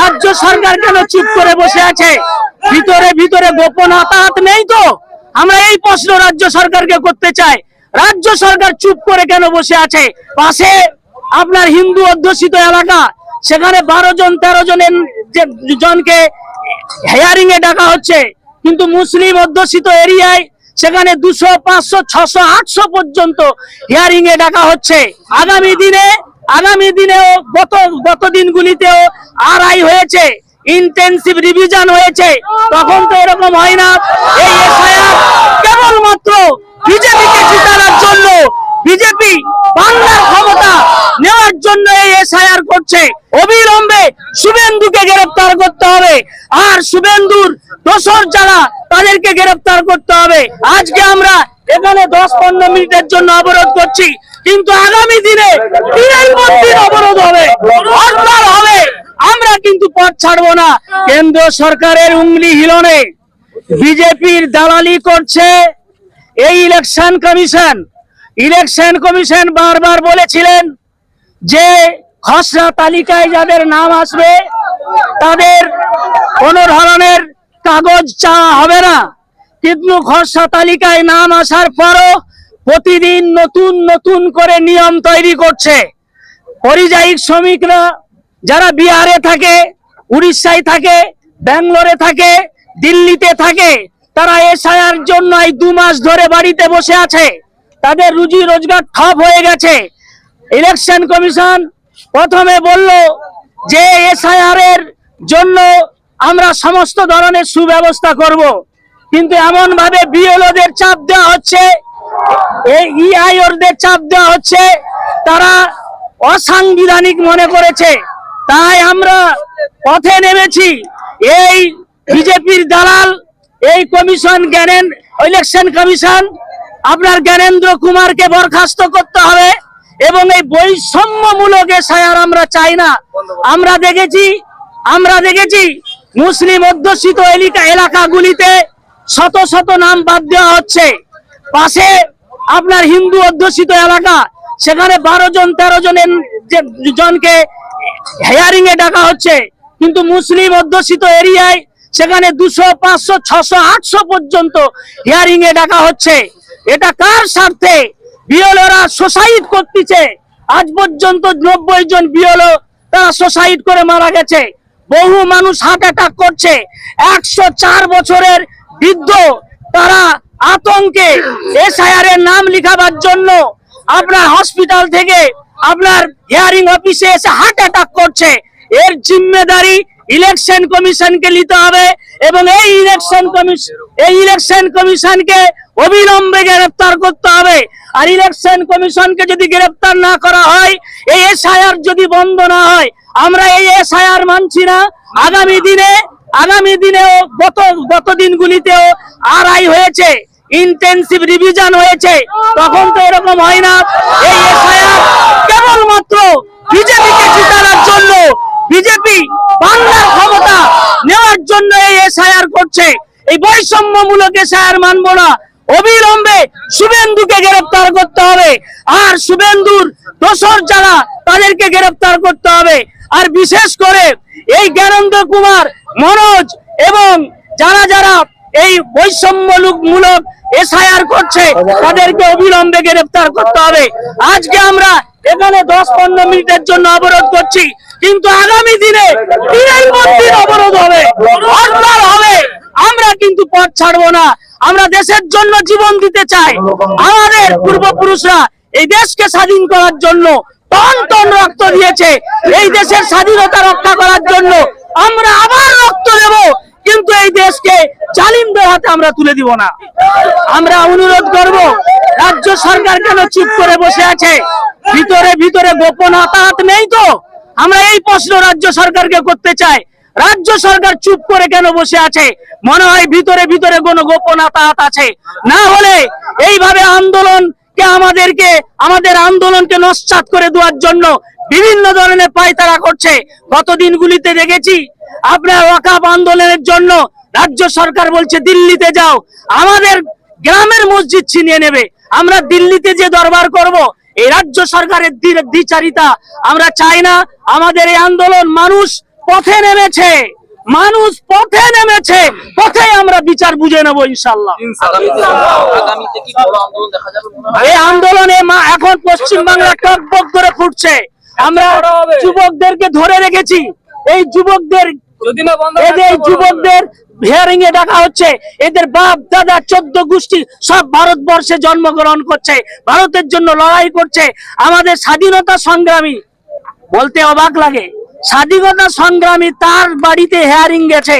রাজ্য সরকার কেন চুপ করে বসে আছে? ভিতরে ভিতরে গোপন আতাহাত নেই তো? আমরা এই প্রশ্ন রাজ্য সরকারকে করতে চাই। রাজ্য সরকার চুপ করে কেন বসে আছে? পাশে আপনার হিন্দু অধ্যুষিত এলাকা, সেখানে বারো জন, তেরো জনের জনকে হেয়ারিং এ ডাকা হচ্ছে। কিন্তু মুসলিম অধ্যুষিত এরিয়ায় সেখানে দুশো, পাঁচশো, ছশো, আটশো পর্যন্ত হিয়ারিং এ ডাকা হচ্ছে। আগামী দিনে আগামী দিনেও গত গত দিনগুলিতেও আরআই হয়েছে ইন্টেন্সিভ রিভিশন হয়েছে। তখন তো এরকম হয় না। এই এসআইআর কেবলমাত্র বিজেপিকে জিতানোর জন্য, বিজেপি বাংলার ক্ষমতা নেওয়ার জন্য এই এসআইআর করছে। অবিলম্বে শুভেন্দুকে গ্রেফতার করতে হবে। আর শুভেন্দুর দোসর যারা, তাদেরকে গ্রেফতার করতে হবে। আজকে আমরা এখানে দশ পনেরো মিনিটের জন্য অবরোধ করছি। কিন্তু আগামী দিনে দিনের পর দিন অবরোধ হবে, হরতাল হবে। আমরা কিন্তু পথ ছাড়বো না। কেন্দ্র সরকারের উংলি হিলনে বিজেপির দালালি করছে এই ইলেকশন কমিশন। ইলেকশন কমিশন বারবার বলেছিলেন যে খসড়া তালিকায় যাদের নাম আসবে, তাদের কোনো ধরনের কাগজ চাওয়া হবে না। কিন্তু খসড়া তালিকায় নাম আসার পরও প্রতিদিন নতুন নতুন করে নিয়ম তৈরি করছে। পরিযায়ী শ্রমিকরা যারা বিহারে থাকে, উড়িষ্যায় থাকে, ব্যাঙ্গালোরে থাকে, দিল্লিতে থাকে, তারা এসআইআর জন্য এই দু মাস ধরে বাড়িতে বসে আছে। তাদের রুজি রোজগার ঠপ হয়ে গেছে। ইলেকশন কমিশন প্রথমে বলল যে এসআইআর এর জন্য আমরা সমস্ত ধরনের সুব্যবস্থা করব। কিন্তু এমন ভাবে বিএলওদের চাপ দেওয়া হচ্ছে এই ইআইওরদের চাপ দেওয়া হচ্ছে। তারা অসাংবিধানিক মনে করেছে। তাই আমরা পথে নেমেছি। এই বিজেপির দালাল, এই কমিশন জ্ঞানেন ইলেকশন কমিশন, আপনার জ্ঞানেন্দ্র কুমারকে বরখাস্ত করতে হবে এবং এই বৈষম্যমূলক এসআইআর আমরা চাই না। আমরা দেখেছি আমরা দেখেছি মুসলিম অধ্যুষিত এলাকা এলাকাগুলিতে শত শত নাম বাদ দেওয়া হচ্ছে। পাশে আপনার হিন্দু অধ্যুষিত এলাকা, সেখানে বারো জন, তেরো জনের জনকে হেয়ারিং এ ডাকা হচ্ছে। কিন্তু মুসলিম অধ্যুষিত এরিয়ায় সেখানে দুশো, পাঁচশো, ছশো, আটশো পর্যন্ত হিয়ারিং এ ডাকা হচ্ছে। এটা কার স্বার্থে? বিএলওরা সোসাইড করতেছে। আজ পর্যন্ত নব্বই জন বিএলও তারা সোসাইড করে মারা গেছে। বহু মানুষ হার্ট অ্যাটাক করছে। একশো চার বছরের বৃদ্ধ তারা আতঙ্কে এসআইআর নাম লিখাবার জন্য আপনার হসপিটাল থেকে আপনার হিয়ারিং অফিসে এসে হার্ট অ্যাটাক করছে। এর জিম্মেদারি ইলেকশন কমিশনকে নিতে হবে এবং এই ইলেকশন কমিশন এই ইলেকশন কমিশনকে অবিলম্বে গ্রেফতার করতে হবে। আর ইলেকশন কমিশনকে যদি গ্রেফতার না করা হয়, এই এসআইআর যদি বন্ধ না হয়, আমরা এই এসআইআর মানছি না। আগামী দিনে আগামী দিনেও গত গত দিনগুলিতেও আড়াই হয়েছে ইন্টেন্সিভ রিভিশন হয়েছে। তখন তো এরকম হয় না। এই এসআইআর কেবলমাত্র বিজেপিকে জিতানোর জন্য, বিজেপি বাংলার ক্ষমতা নেওয়ার জন্য এই এসআইআর করছে। এই বৈষম্যমূলক এসআইআর মানব না। অবিলম্বে শুভেন্দুকে গ্রেফতার করতে হবে। আর শুভেন্দুর দোসর যারা, তাদেরকে গ্রেফতার করতে হবে। আর বিশেষ করে এই জ্ঞানেন্দ্র কুমার, মনোজ এবং যারা যারা এই বৈষম্যমূলক মূলক এসআইআর করছে, তাদেরকে অবিলম্বে গ্রেফতার করতে হবে। আজকে আমরা এখানে দশ পনেরো মিনিটের জন্য অবরোধ করছি। কিন্তু আগামী দিনে অবরোধ হবে। আমরা কিন্তু পথ ছাড়বো না। আমরা দেশের জন্য জীবন দিতে চাই। আমাদের পূর্বপুরুষরা এই দেশকে স্বাধীন করার জন্য টন টন রক্ত দিয়েছে। এই দেশের স্বাধীনতা রক্ষা করার জন্য আমরা আবার রক্ত দেব, কিন্তু এই দেশকে জালিমদের হাতে আমরা তুলে দিব না। আমরা অনুরোধ করব, রাজ্য সরকার কেন চুপ করে বসে আছে? ভিতরে ভিতরে গোপন আতাহাত নেই তো? আমরা এই প্রশ্ন রাজ্য সরকারকে করতে চাই। রাজ্য সরকার চুপ করে কেন বসে আছে? মনে হয় ভিতরে ভিতরে কোনো গোপন আতাহাত আছে। না হলে এইভাবে আন্দোলন কে আমাদেরকে, আমাদের আন্দোলনকে নস্বাত করে দেওয়ার জন্য বিভিন্ন ধরনের পায়তারা করছে। গত দিনগুলিতে দেখেছি, আপনার ওয়াকাব আন্দোলনের জন্য রাজ্য সরকার বলছে, দিল্লিতে যাও। আমাদের গ্রামের মসজিদ ছিনিয়ে নেবে। আমরা দিল্লিতে যে দরবার করব, এই রাজ্য সরকারের দ্বি- দ্বিচারিতা আমরা চাই না। আমাদের এই আন্দোলন মানুষ পথে নেমেছে। মানুষ পথে নেমেছে। পথে আমরা বিচার বুঝে নেব ইনশাল্লাহ আগামীতে আগামীতে কি বড় আন্দোলন দেখা যাবে এই আন্দোলনে মা এখন পশ্চিম বাংলা টকবক করে ফুটছে। আমরা যুবকদেরকে ধরে রেখেছি। এই যুবকদের এদের যুবকদের হিয়ারিং এ ডাকা হচ্ছে। এদের বাপ দাদা চোদ্দ গোষ্ঠী সব ভারতবর্ষে জন্মগ্রহণ করছে। ভারতের জন্য লড়াই করছে। আমাদের স্বাধীনতা সংগ্রামী। বলতে অবাক লাগে। স্বাধীনতা সংগ্রামী তার বাড়িতে হেয়ারিং গেছে।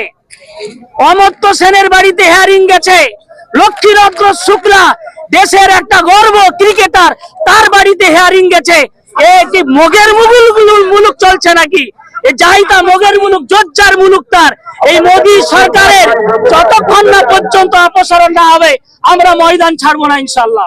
অমর্ত্য সেনের বাড়িতে হেয়ারিং গেছে। লক্ষ্মীরত্ন শুক্লা দেশের একটা গর্ব ক্রিকেটার তার বাড়িতে হেয়ারিং গেছে। এ কি মগের মুগুল মুলুক চলছে নাকি? যাইতা মগের মুলুক জজ্জার মুলুক তার। এই মোদী সরকারের যতক্ষণ না পর্যন্ত অপসারণ না হবে আমরা ময়দান ছাড়বো না ইনশাল্লাহ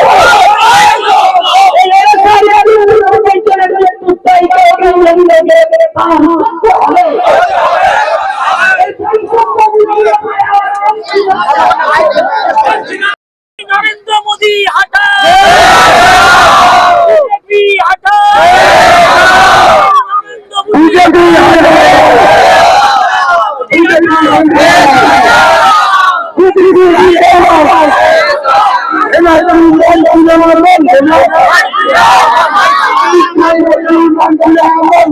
তাকবীর! নরেন্দ্র মোদী হাটা বিজেপি হাটা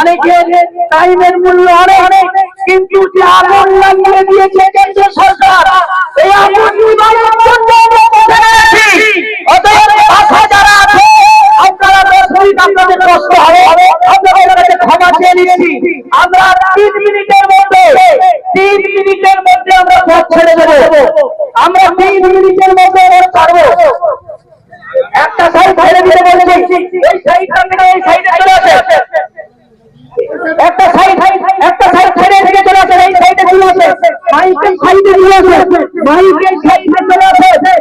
অনেকে টাইমের মূল্য অনেক, কিন্তু যে আগুন লাগিয়ে দিয়েছে কেন্দ্র সরকার, এই আগুন আমরা তিন মিনিটের মধ্যে একটা সাইড ছেড়ে দিতে বলছি। এই সাইডটা থেকে এই সাইডে চলে একটা সাইড একটা সাইড ছেড়ে থেকে চলে আসে এই সাইডে চলে আসে মাইকের সাইডে চলে আসে মাইকের সাইডে চলে আসে